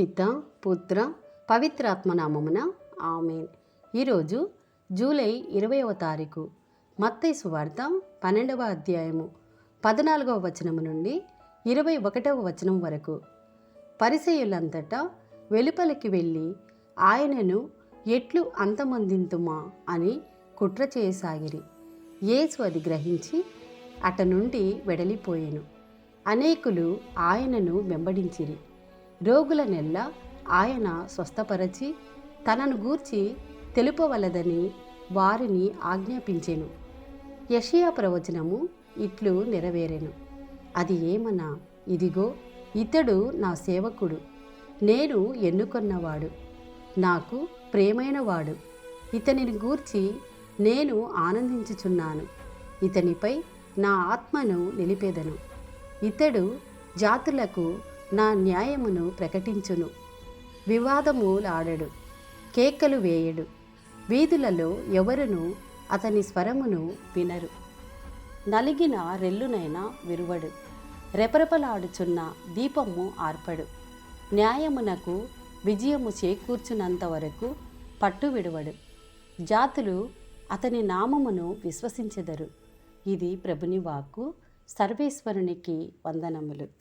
పిత పుత్ర పవిత్రాత్మనామమున ఆమెన్. ఈరోజు జూలై ఇరవైవ తారీఖు మత్తైసు సువార్త పన్నెండవ అధ్యాయము పద్నాలుగవ వచనము నుండి ఇరవై ఒకటవ వచనం వరకు. పరిసయులంతటా వెలుపలికి వెళ్ళి ఆయనను ఎట్లు అంతమందింతుమా అని కుట్ర చేయసాగిరి. యేసు అది గ్రహించి అట నుండి వెడలిపోయాను. అనేకులు ఆయనను వెంబడించిరి. రోగుల నెల్ల ఆయన స్వస్థపరచి తనను గూర్చి తెలుపవలదని వారిని ఆజ్ఞాపించెను. యషియా ప్రవచనము ఇట్లు నెరవేరెను. అది ఏమనా ఇదిగో ఇతడు నా సేవకుడు. నేను ఎన్నుకొన్నవాడు. నాకు ప్రేమైనవాడు. ఇతనిని గూర్చి నేను ఆనందించుచున్నాను. ఇతనిపై నా ఆత్మను నిలిపేదను. ఇతడు జాతులకు నా న్యాయమును ప్రకటించును. వివాదములాడడు కేకలు వేయడు. వీధులలో ఎవరును అతని స్వరమును వినరు. నలిగిన రెల్లునైనా విరువడు రెపరెపలాడుచున్న దీపము ఆర్పడు. న్యాయమునకు విజయము చేకూర్చునంత వరకు పట్టు విడువడు. జాతులు అతని నామమును విశ్వసించెదరు. ఇది ప్రభుని వాక్కు సర్వేశ్వరునికి వందనములు.